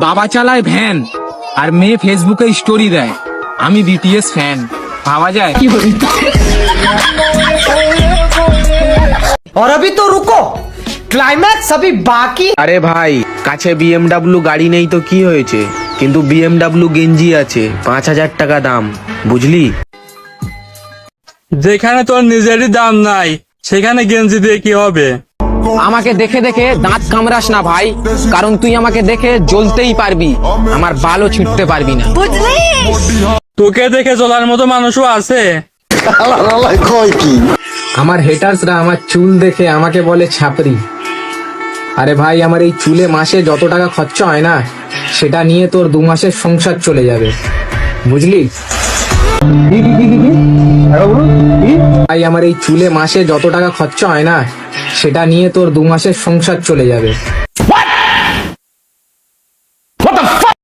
বাবা চালায় ভ্যান আর মেয়ে ফেসবুকে স্টোরি দেয় আমি বিটিএস ফ্যান ভাবা যায় और अभी तो रुको क्लाइमैक्स अभी बाकी আরে ভাই কাছে বিএমডাব্লিউ গাড়ি নেই তো কি হয়েছে কিন্তু বিএমডাব্লিউ গেঞ্জি আছে পাঁচ হাজার টাকা দাম বুঝলি যেখানে তোর নিজেরই দাম নাই সেখানে গেঞ্জি দিয়ে কি হবে আমাকে দেখে দেখে দাঁত কামড়াস না ভাই কারণ তুই আমাকে দেখে জ্বলতেই পারবি আমার বালও ছুটতে পারবি না। তোকে দেখে জ্বলার মতো মানুষও আছে। আমার হেটার্সরা আমার চুল দেখে আমাকে বলে ছাপরি আরে ভাই আমার এই চুলে মাসে যত টাকা খরচা হয় না সেটা নিয়ে তোর দু মাসের সংসার চলে যাবে। বুঝলি? ভাই আমার এই চুলে মাসে যত টাকা খরচা হয় না, সেটা নিয়ে তোর দু মাসের সংসার চলে যাবে।